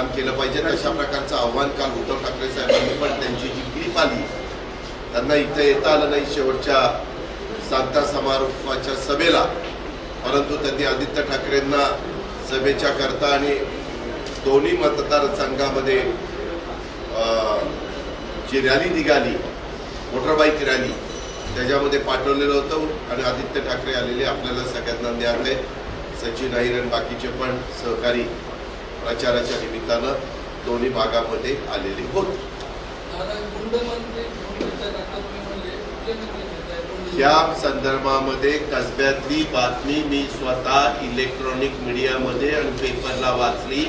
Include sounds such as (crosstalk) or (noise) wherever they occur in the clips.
काम केलं पाहिजे. अशा प्रकारचं आव्हान काल उद्धव ठाकरे साहेबांनी पण त्यांची जी क्लिप आली त्यांना इथं येता आलं नाही शेवटच्या सांगता समारोपाच्या सभेला. परंतु त्यांनी आदित्य ठाकरेंना सभेच्या करता आणि दोन्ही मतदारसंघामध्ये जी रॅली निघाली मोटरबाईक रॅली त्याच्यामध्ये पाठवलेलं होतं आणि आदित्य ठाकरे आलेले आपल्याला सगळ्यांना ज्ञान आहे. सचिन अहिर आणि बाकीचे पण सहकारी प्रचाराच्या निमित्तानं दोन्ही भागामध्ये आलेले होते. या संदर्भामध्ये कसब्यातली बातमी मी स्वतः इलेक्ट्रॉनिक मीडियामध्ये आणि पेपरला वाचली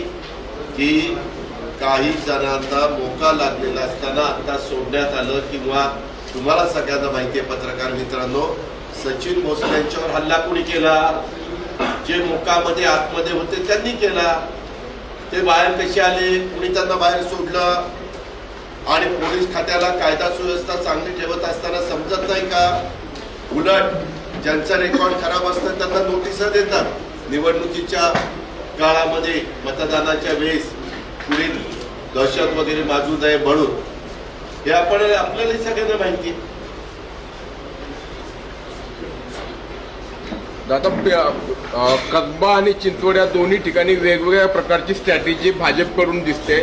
की काही जणांना मोका लागलेला असताना आता सोडण्यात आलं किंवा तुम्हाला सगळ्यांना माहिती आहे पत्रकार मित्रांनो सचिन भोसले यांच्यावर हल्ला कोणी केला? जे मोकामध्ये आतमध्ये होते त्यांनी केला. ते बाहेर कसे आले कुणी त्यांना बाहेर सोडलं? आणि पोलीस खात्याला कायदा सुव्यवस्था चांगली ठेवत असताना समजत नाही का? उलट ज्यांचं रेकॉर्ड खराब असतं त्यांना नोटिसा देतात. निवडणुकीच्या काळामध्ये मतदानाच्या वेळेस पुढील दहशत वगैरे बाजू नये म्हणून. हे आपण आपल्याला सगळ्यांना माहिती दादा कसबा आणि चिंचवड या दोन्ही ठिकाणी वेगवेगळ्या प्रकारची स्ट्रॅटेजी भाजपकडून दिसते.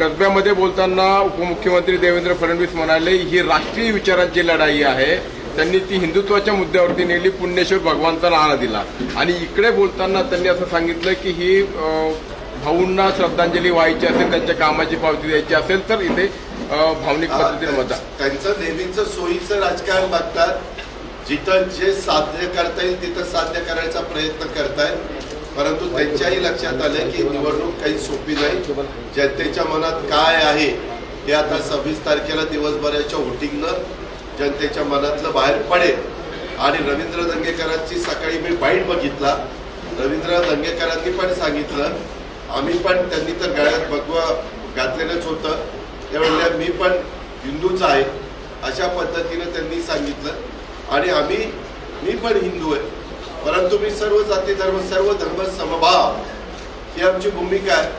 कसब्यामध्ये बोलताना उपमुख्यमंत्री देवेंद्र फडणवीस म्हणाले ही राष्ट्रीय विचारांची लढाई आहे. त्यांनी ती हिंदुत्वाच्या मुद्द्यावरती नेली पुण्येश्वर भगवानचा नारा दिला. आणि इकडे बोलताना त्यांनी असं सांगितलं की ही भाऊंना श्रद्धांजली व्हायची असेल त्यांच्या कामाची पावती द्यायची असेल तर इथे भावनिक पद्धतीने मतदान. त्यांचं नेहमीच सोयीचं राजकारण बघतात. जिथं जे साध्य करता येईल तिथं साध्य करायचा प्रयत्न करतायत परंतु त्यांच्याही लक्षात आलं की निवडणूक काही सोपी नाही. जनतेच्या मनात काय आहे हे आता सव्वीस तारखेला दिवसभराच्या वोटिंगनं जनतेच्या मनातलं बाहेर पडेल. आणि रवींद्र दंगेकरांची सकाळी मी बाईट बघितला. रवींद्र दंगेकरांनी पण सांगितलं. आम्ही पण त्यांनी तर गळ्यात भगवा घातलेलंच होतं. त्यावेळेला मी पण हिंदूच आहे. अशा पद्धतीनं त्यांनी सांगितलं. आणि आम्ही मी पण हिंदू आहे. परंतु मी सर्व जाती धर्म सर्व धर्म समभाव. ही आमची भूमिका आहे.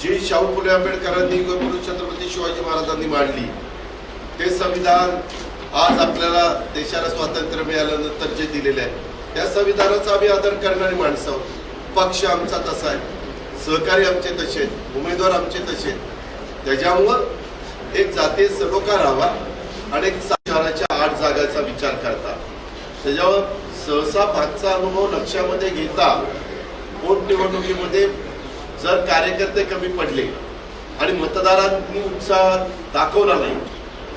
जी शाहू फुले आंबेडकरांनी गुरु छत्रपती शिवाजी महाराजांनी मांडली. ते संविधान आज आपल्याला देशाला स्वातंत्र्य मिळाल्यानंतर जे दिलेले आहे. त्या संविधानाचा आम्ही आदर करणारी माणसं आहोत. पक्ष आमचा तसा आहे. सहकारी आमचे तसे आहेत. उमेदवार आमचे तसे आहेत. त्याच्यामुळं एक जातीय सलोखा राहावा आणि एक शहराच्या आठ जागाचा विचार करता. त्याच्यावर सहसा मागचा अनुभव लक्षामध्ये घेता पोटनिवडणुकीमध्ये जर कार्यकर्ते कमी पडले आणि मतदारांनी उत्साह दाखवला नाही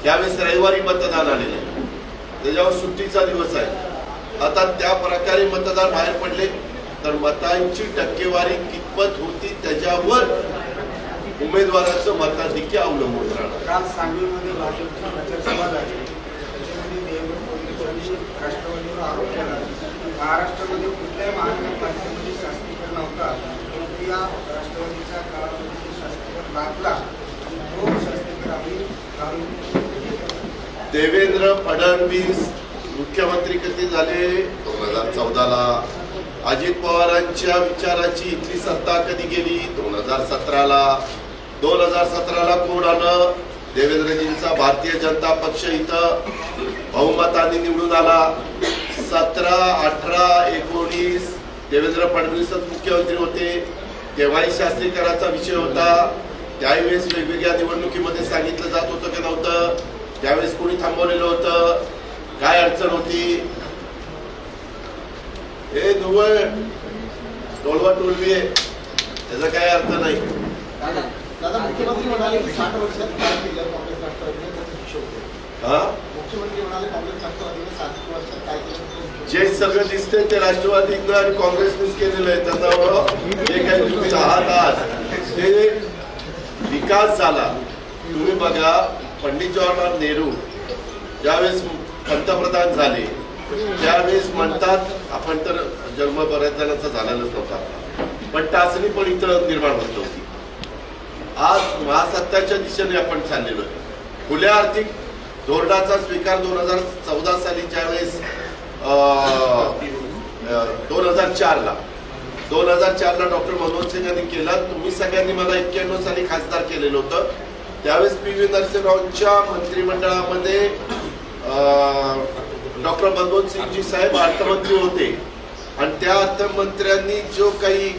त्यावेळेस रविवारी मतदान आलेलं आहे. त्याच्यावर सुट्टीचा दिवस आहे. आता त्या प्रकारे मतदार बाहेर पडले तर मतांची टक्केवारी कितपत होती त्याच्यावर उमेदवाराचं मताधिक्य अवलंबून राहणार. काल सांगलीमध्ये भाजपची प्रचारसभा झाली फडणवीसांनी राष्ट्रवादीवर आरोप केला. महाराष्ट्रामध्ये कुठल्याही महानगरपालिकेमध्ये शास्त्रीकरण नव्हता परंतु या राष्ट्रवादीच्या काळामध्ये जे लाभला तो शास्त्रीकरण आम्ही घालून देवेंद्र फडणवीस मुख्यमंत्री कधी झाले? दोन हजार चौदाला. अजित पवारांच्या विचाराची इथली सत्ता कधी गेली? दोन हजार सतराला. दोन हजार सतराला कोण आलं? देवेंद्रजींचा भारतीय जनता पक्ष इथं. बहुमताने निवडून आला. सतरा अठरा एकोणीस देवेंद्र फडणवीसच मुख्यमंत्री होते. तेव्हाही शास्त्रीकराचा विषय होता. त्यावेळेस वेगवेगळ्या निवडणुकीमध्ये सांगितलं जात होतं की नव्हतं. त्यावेळेस कोणी थांबवलेलं होतं? काय अडचण होती? हे निव्वळ टोलवा टोलवी आहे. त्याचा काय अर्थ नाही. मुख्यमंत्री म्हणाले की साठ वर्षात. हा? जे सगळं दिसतंय ते राष्ट्रवादीनं आणि काँग्रेसनेच केलेलं आहे. त्याच्यामुळं जे काही तुम्ही आहात ते विकास झाला. तुम्ही बघा पंडित जवाहरलाल नेहरू ज्यावेळेस पंतप्रधान झाले त्यावेळेस म्हणतात आपण तर जन्म बऱ्याच जणांचा झालेलाच नव्हता. पण टाचणी पण इथं निर्माण होत नव्हती आज महासत्ताच्या दिशेने आपण चाललेलो आहे. खुल्या आर्थिक धोरणाचा स्वीकार दोन हजार चौदा साली ज्यावेळेस दोन हजार चारला. दोन हजार चारला डॉक्टर मनोज सिंग यांनी केला. तुम्ही सगळ्यांनी मला एक्क्याण्णव साली खासदार केलेलं होतं. त्यावेळेस पी व्ही नरसिंहरावच्या मंत्रिमंडळामध्ये डॉक्टर मनमोहन सिंगजी साहेब अर्थमंत्री होते. आणि त्या अर्थमंत्र्यांनी जो काही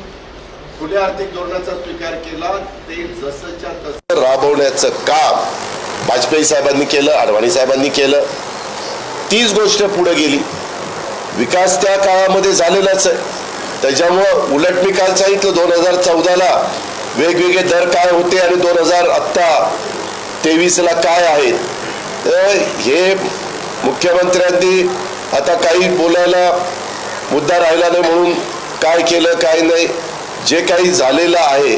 खुल्या आर्थिक धोरणाचा स्वीकार केला ते जसंच्या तसं राबवण्याचं काम वाजपेयी साहेबांनी केलं अडवाणी साहेबांनी केलं. तीच गोष्ट पुढे गेली. विकास त्या काळामध्ये झालेलाच आहे. त्याच्यामुळं उलट मी काल सांगितलं दोन हजार चौदाला वेगवेगळे दर काय होते आणि दोन हजार आत्ता तेवीसला काय आहेत तर हे मुख्यमंत्र्यांनी आता काही बोलायला मुद्दा राहिला नाही म्हणून काय केलं काय नाही. जे काही झालेलं आहे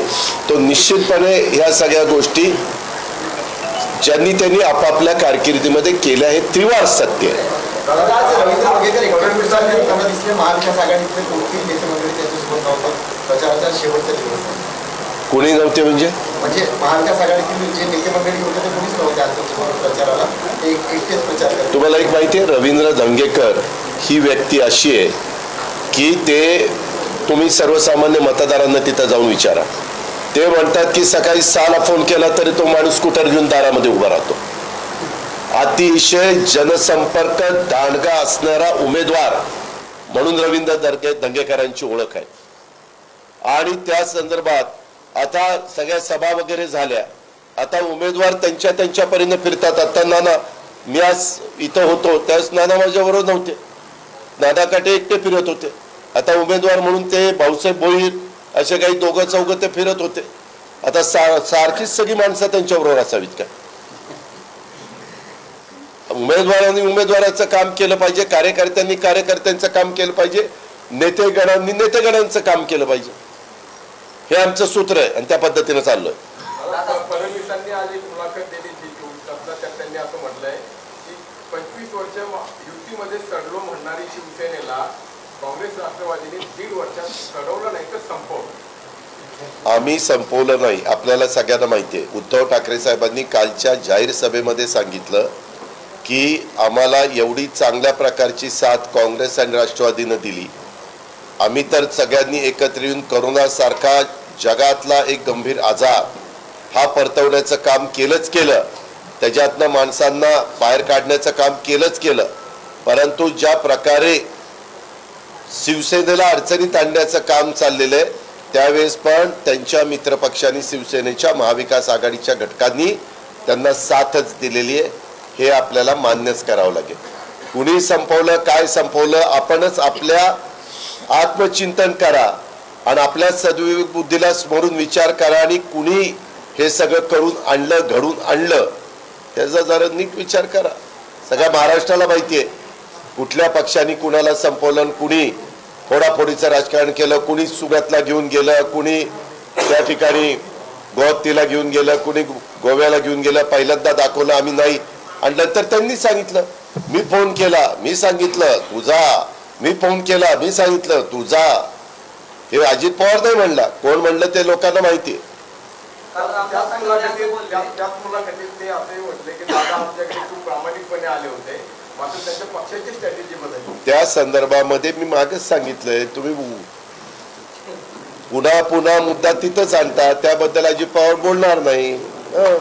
तो निश्चितपणे ह्या सगळ्या गोष्टी ज्यांनी त्यांनी आपापल्या कारकिर्दीमध्ये केल्या हे त्रिवार सत्य आहे. आहे. कोणी नव्हते म्हणजे? म्हणजे तुम्हाला एक माहिती आहे रवींद्र धंगेकर ही व्यक्ती अशी आहे की ते तुम्ही सर्वसामान्य मतदारांना तिथं जाऊन विचारा. ते म्हणतात की सकाळी सहाला फोन केला तरी तो माणूस स्कूटर घेऊन दारामध्ये उभा राहतो. अतिशय जनसंपर्क दांडगा असणारा उमेदवार म्हणून रवींद्र दर्गे दंगेकरांची ओळख आहे. आणि त्या संदर्भात आता सगळ्या सभा वगैरे झाल्या. आता उमेदवार त्यांच्या त्यांच्या परीने फिरतात. आता नाना मी आज इथं होतो. त्यावेळेस नाना माझ्याबरोबर नव्हते. नाना काटे एकटे फिरत होते. आता उमेदवार म्हणून ते भाऊसाहेब बोईर असे काही दोघं चौघं ते फिरत होते. आता सारखीच सगळी माणसं त्यांच्याबरोबर असावीत का? उमेदवारांनी उमेदवाराचं काम केलं पाहिजे कार्यकर्त्यांनी कार्यकर्त्यांचं काम केलं पाहिजे नेतेगणांनी नेतेगणांचं काम केलं पाहिजे. हे आमचं सूत्र आहे आणि त्या पद्धतीनं चाललोय. फडणवीसांनी आज एक मुलाखत दिली त्यांनी असं म्हटलंय की पंचवीस वर्ष युतीमध्ये सडलो म्हणणारी शिवसेनेला काँग्रेस राष्ट्रवादीने दीड वर्षात सडवलं नाही तर संपवलं. आम्ही संपवलं नाही आपल्याला सगळ्यांना माहिती आहे. उद्धव ठाकरे साहेबांनी कालच्या जाहीर सभेमध्ये सांगितलं की आम्हाला एवढी चांगल्या प्रकारची साथ काँग्रेस आणि राष्ट्रवादीनं दिली. आम्ही तर सगळ्यांनी एकत्र येऊन करोनासारखा जगातला एक गंभीर आजार हा परतवण्याचं काम केलंच केलं. त्याच्यातनं माणसांना बाहेर काढण्याचं काम केलंच केलं. परंतु ज्या प्रकारे शिवसेनेला अडचणीत आणण्याचं काम चाललेलं आहे त्यावेळेस पण त्यांच्या मित्रपक्षांनी शिवसेनेच्या महाविकास आघाडीच्या घटकांनी त्यांना साथच दिलेली आहे. हे आपल्याला मान्यच करावं लागेल. कुणी संपवलं काय संपवलं आपणच आपल्या आत्मचिंतन करा आणि आपल्या सद्विवेक बुद्धीला स्मरून विचार करा आणि कुणी हे सगळं करून आणलं घडून आणलं त्याचा जरा नीट विचार करा. सगळ्या महाराष्ट्राला माहिती आहे. कुठल्या पक्षाने कुणाला संपवलं कुणी फोडाफोडीचं राजकारण केलं कुणी सुगतला घेऊन गेलं कुणी त्या ठिकाणी गोहत्तीला घेऊन गेलं कुणी गोव्याला घेऊन गेलं पहिल्यांदा दाखवलं आम्ही नाही. आणि नंतर त्यांनी सांगितलं मी फोन केला मी सांगितलं तुझा मी फोन केला मी सांगितलं तुझा हे अजित पवार नाही म्हणला. कोण म्हणलं ते लोकांना माहिती आहे. त्या- मुलाखतीत ते असे म्हटले की दादा आमच्याकडे खूप प्रामाणिकपणे आले होते. त्या संदर्भामध्ये मी मागच सांगितलंय तुम्ही पुन्हा पुन्हा मुद्दा तिथंच आणता त्याबद्दल अजित पवार बोलणार नाही. हं.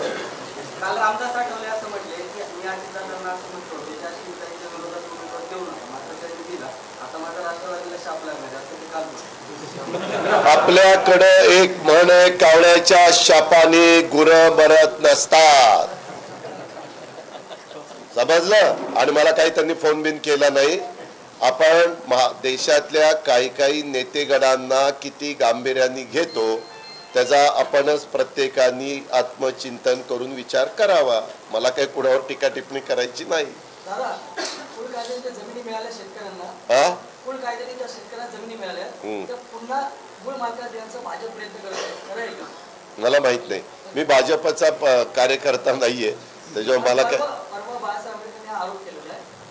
काल रामदास आठवले असं म्हटले की मी अजितदादांना असं म्हणतो होते त्या शिवसेनेच्या विरोधात उमेदवार देऊ नका. मात्र त्यांनी दिला. आता माझा राष्ट्रवादीला शाप लागणार आहे, असं ते काल म्हटले. आपल्याकडे एक म्हण आहे कावळ्याच्या शापाने गुर मरत नसतात. समजलं? आणि मला काही त्यांनी फोन बिन केला नाही. आपण देशातल्या काही काही नेतेगणांना किती गांभीर्याने घेतो त्याचा आपणच प्रत्येकाने आत्मचिंतन करून विचार करावा. मला काही कुणावर टीका टिप्पणी करायची नाही. हा मला माहीत नाही. मी भाजपचा कार्यकर्ता नाहीये. त्याच्यामुळे मला काय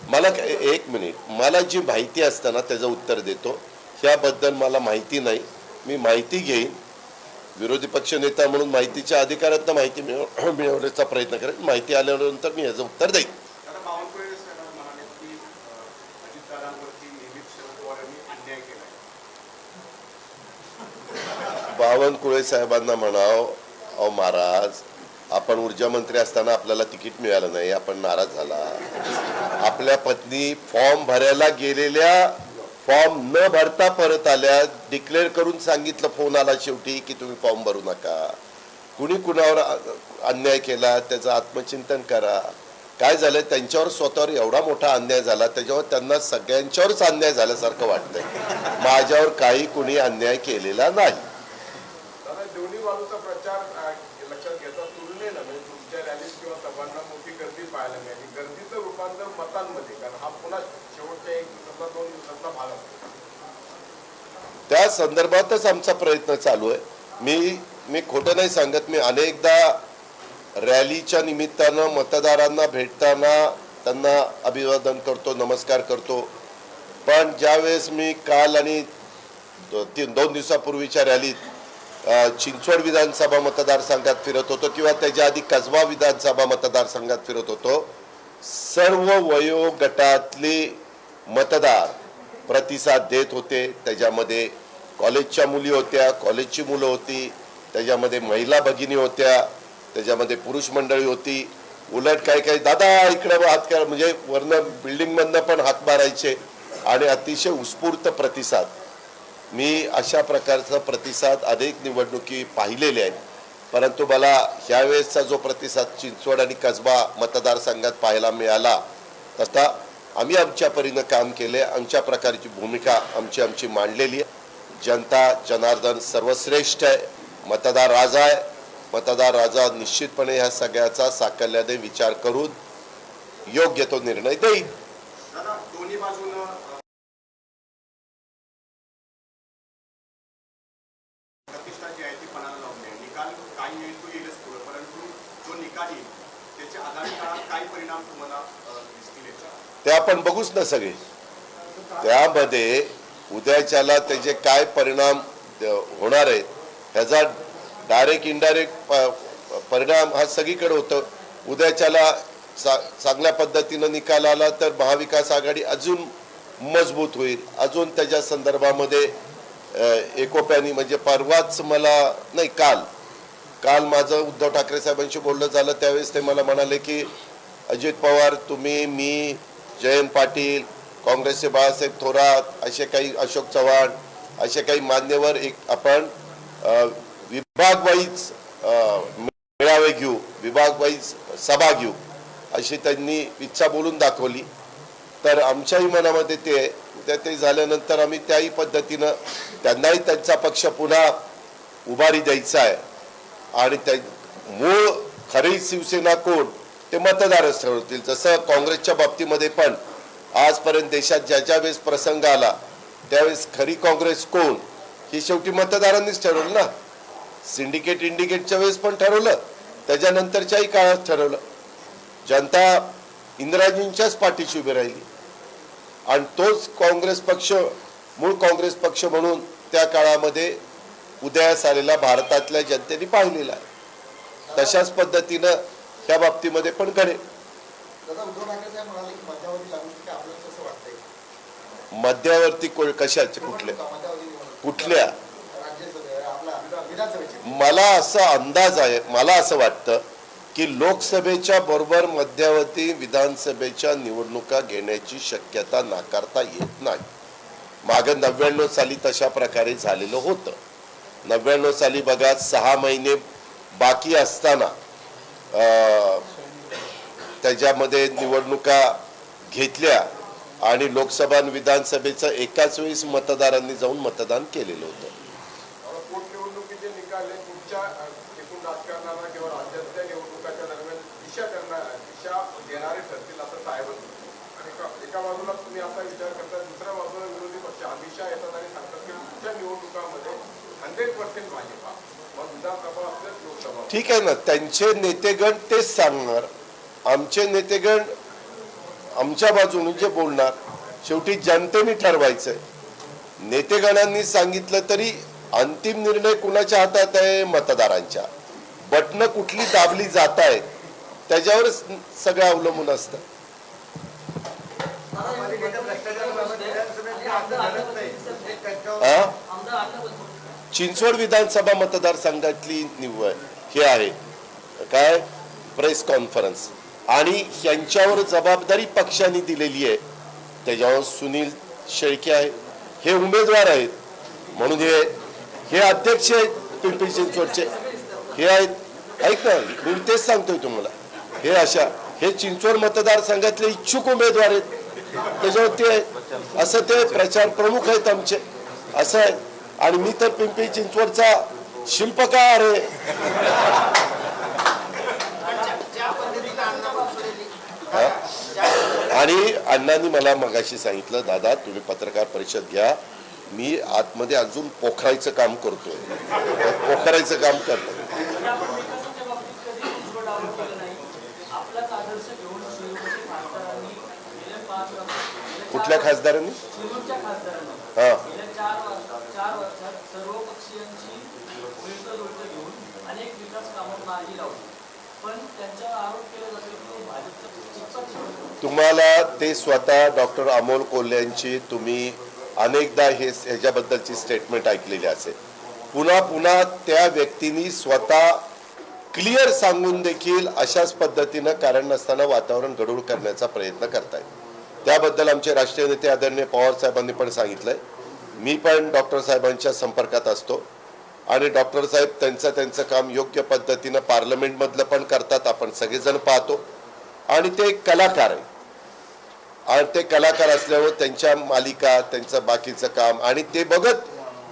मला एक मिनिट. मला जी माहिती असतं ना त्याचं उत्तर देतो. ह्याबद्दल मला माहिती नाही. मी माहिती घेईन. विरोधी पक्ष नेता म्हणून माहितीच्या अधिकारात माहिती मिळव (clears throat) मिळवण्याचा प्रयत्न करेन. माहिती आल्यानंतर मी याचं उत्तर देईन. बावनकुळे साहेबांना म्हणाव अहो महाराज आपण ऊर्जा मंत्री असताना आपल्याला तिकीट मिळालं नाही आपण नाराज झाला. आपल्या पत्नी फॉर्म भरायला गेलेल्या फॉर्म न भरता परत आल्या डिक्लेअर करून सांगितलं फोन आला शेवटी की तुम्ही फॉर्म भरू नका. कुणी कुणावर अन्याय केला त्याचं आत्मचिंतन करा. काय झालं त्यांच्यावर स्वतःवर एवढा मोठा अन्याय झाला त्याच्यावर त्यांना सगळ्यांच्यावरच अन्याय झाल्यासारखं वाटतंय. माझ्यावर काही कुणी अन्याय केलेला नाही दादा दोन्ही बाजूचा प्रचार अ, लक्षात घेता तुलनेनं म्हणजे तुमच्या रॅलीत किंवा सभांना मोठी गर्दी पाहायला मिळाली गर्दीचं रूपांतर मतांमध्ये कारण हा पुन्हा शेवटच्या एक दिवसातला दोन दिवसातला भाग असतो त्या संदर्भातच आमचा प्रयत्न चालू आहे. मी मी खोटं नाही सांगत मी अनेकदा रॅलीच्या निमित्तानं मतदारांना भेटताना त्यांना अभिवादन करतो नमस्कार करतो. पण ज्यावेळेस मी काल आणि तीन दोन दिवसापूर्वीच्या रॅलीत चिंचवड विधानसभा मतदारसंघात फिरत होतो किंवा त्याच्या आधी कसबा विधानसभा मतदारसंघात फिरत होतो सर्व वयोगटातले मतदार प्रतिसाद देत होते. त्याच्यामध्ये कॉलेजच्या मुली होत्या कॉलेजची मुलं होती त्याच्यामध्ये महिला भगिनी होत्या त्याच्यामध्ये पुरुष मंडळी होती. उलट काय काय दादा इकडे हात करा म्हणजे वरनं बिल्डिंगमधनं पण हात मारायचे. आणि अतिशय उत्स्फूर्त प्रतिसाद. मी अशा प्रकारचा प्रतिसाद अनेक निवडणुकी पाहिलेले आहेत. परंतु मला ह्यावेळेसचा जो प्रतिसाद चिंचवड आणि कसबा मतदारसंघात पाहायला मिळाला तसा आम्ही आमच्या परीनं काम केले आमच्या प्रकारची भूमिका आमची आमची मांडलेली आहे. जनता जनार्दन सर्वश्रेष्ठ आहे. मतदार राजा आहे. मतदार राजा निश्चितपणे ह्या सगळ्याचा साकल्याने विचार करून योग्य तो निर्णय देईल. ते आपण बघूच ना सगळे. त्यामध्ये उद्याच्याला त्याचे काय परिणाम होणार आहेत ह्याचा डायरेक्ट इनडायरेक्ट परिणाम हा सगळीकडे होतो. उद्याच्याला चा चांगल्या पद्धतीनं निकाल आला तर महाविकास आघाडी अजून मजबूत होईल. अजून त्याच्या संदर्भामध्ये एकोप्याने म्हणजे परवाच मला नाही काल काल माझं उद्धव ठाकरे साहेबांशी बोलणं झालं त्यावेळेस ते मला म्हणाले की अजित पवार तुम्ही मी जयंत पाटील काँग्रेसचे बाळासाहेब थोरात असे काही अशोक चव्हाण असे काही मान्यवर एक आपण विभागवाईज मेळावे घेऊ विभागवाईज सभा घेऊ अशी त्यांनी इच्छा बोलून दाखवली. तर आमच्याही मनामध्ये ते त्या ते झाल्यानंतर आम्ही त्याही पद्धतीनं त्यांनाही त्यांचा पक्ष पुन्हा उभारी द्यायचा आहे. आणि त्या मूळ खरी शिवसेना कोण ते मतदारच ठरवतील. जसं काँग्रेसच्या बाबतीमध्ये पण आजपर्यंत देशात ज्या ज्या वेळेस प्रसंग आला त्यावेळेस खरी काँग्रेस कोण? ही शेवटी मतदारांनीच ठरवलं ना. सिंडिकेट इंडिकेटच्या वेळेस पण ठरवलं. त्याच्यानंतरच्याही काळात ठरवलं. जनता इंदिराजींच्याच पाठीशी उभी राहिली. आणि तोच काँग्रेस पक्ष मूळ काँग्रेस पक्ष म्हणून त्या काळामध्ये उदयास आलेला भारतातल्या जनतेने पाहिलेला आहे. तशाच पद्धतीनं त्या बाबतीमध्ये पण घडेल दादा उद्धव ठाकरे साहेब म्हणाले की मध्यावधी लागू शकते आपल्याला कसं वाटतंय मध्यवर्ती को- कशाचे? कुठल्या कुठल्या? मला असा अंदाज आहे मला असं वाटतं की लोकसभेच्या बरोबर मध्यावधी विधानसभेच्या निवडणुका घेण्याची शक्यता नाकारता येत नाही. मागं नव्याण्णव साली तशा प्रकारे झालेलं होतं. नव्याण्णव साली बघा सहा महिने बाकी असताना अं, त्याच्यामध्ये निवडणुका घेतल्या. आणि लोकसभा आणि विधानसभेचं एकाच वेळेस मतदारांनी जाऊन मतदान केलेलं होतं. ठीक आहे ना त्यांचे नेतेगण तेच सांगणार. आमचे नेतेगण आमच्या बाजूने जे बोलणार शेवटी जनतेने ठरवायचंय. नेतेगणांनी सांगितलं तरी अंतिम निर्णय कुणाच्या हातात आहे? मतदारांच्या. बटणं कुठली दाबली जात आहेत त्याच्यावरच सगळं अवलंबून असतं. हा? चिंचवड विधानसभा मतदारसंघातली निवड हे आहे. काय? Press conference. आणि यांच्यावर जबाबदारी पक्षाने दिलेली आहे. त्याच्यावर सुनील शेळके आहे. हे उमेदवार आहेत. म्हणून हे हे अध्यक्ष आहेत पिंपरी चिंचवडचे. हे आहेत. ऐक ना मी तेच सांगतोय तुम्हाला. हे अशा हे चिंचवड मतदारसंघातले इच्छुक उमेदवार आहेत. त्याच्यावर ते असं ते प्रचार प्रमुख आहेत आमचे. असं आहे. आणि मी तर पिंपरी चिंचवडचा शिल्पकार आहे हा? आणि अण्णांनी मला मगाशी सांगितलं दादा तुम्ही पत्रकार परिषद घ्या. मी आतमध्ये अजून पोखरायचं काम करतोय. पोखरायचं काम करतो कुठल्या खासदारांनी? हा. सर्व पक्षीयांची घेऊन अनेक विकास कामं मार्गी लावली तुम्हाला ते स्वतः डॉक्टर अमोल कोल्ह्यांची तुम्ही अनेकदा हे ह्याच्याबद्दलची स्टेटमेंट ऐकलेली असेल. पुन्हा पुन्हा त्या व्यक्तींनी स्वतः क्लिअर सांगून देखील अशाच पद्धतीनं कारण नसताना वातावरण गडूळ करण्याचा प्रयत्न करतायत. त्याबद्दल आमचे राष्ट्रीय नेते आदरणीय पवार साहेबांनी पण सांगितलंय. मी पण डॉक्टर साहेबांच्या संपर्कात असतो. आणि डॉक्टर साहेब त्यांचं त्यांचं काम योग्य पद्धतीनं पार्लमेंटमधलं पण करतात आपण सगळेजण पाहतो. आणि ते एक कलाकार आहे आणि ते कलाकार असल्यामुळे त्यांच्या मालिका त्यांचं बाकीचं काम आणि ते बघत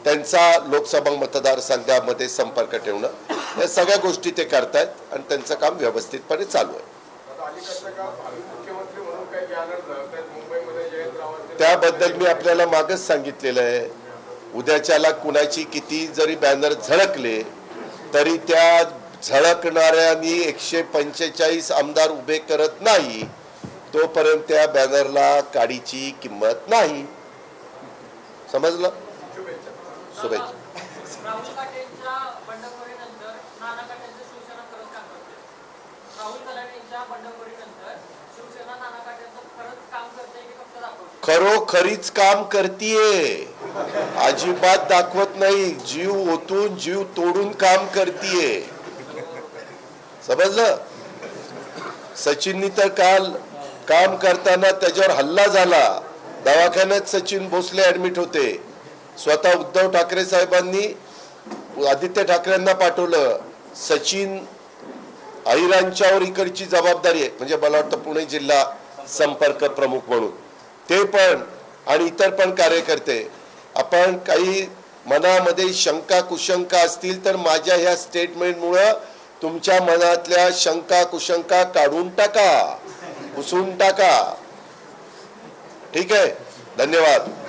त्यांचा लोकसभा मतदारसंघामध्ये संपर्क ठेवणं या सगळ्या गोष्टी ते करतायत आणि त्यांचं काम व्यवस्थितपणे चालू आहे. त्याबद्दल मी आपल्याला मागच सांगितलेलं आहे. उद्याच्याला कुणाची किती जरी बॅनर झळकले तरी त्या झळकणाऱ्यांनी एकशे पंचेचाळीस आमदार उभे करत नाही तोपर्यंत त्या बॅनरला काडीची किंमत नाही. समजलं? शुभेच्छा. खरोखरीच काम करतीये. अजिबात दाखवत नाही. जीव ओतून जीव तोडून काम करतीये. समजलं? सचिननी तर काल काम करताना त्याच्यावर हल्ला झाला. दवाखान्यात सचिन भोसले ऍडमिट होते. स्वतः उद्धव ठाकरे साहेबांनी आदित्य ठाकरेंना पाठवलं. सचिन अहिरांच्यावर इकडची जबाबदारी आहे. म्हणजे मला वाटतं पुणे जिल्हा संपर्क प्रमुख म्हणून. ते पण आणि इतर पण कार्यकर्ते आपण काही मनामध्ये शंका कुशंका असतील तर माझ्या ह्या स्टेटमेंटमुळं तुमच्या मनातल्या शंका कुशंका काढून टाका. पुसून टाका. ठीक आहे? धन्यवाद.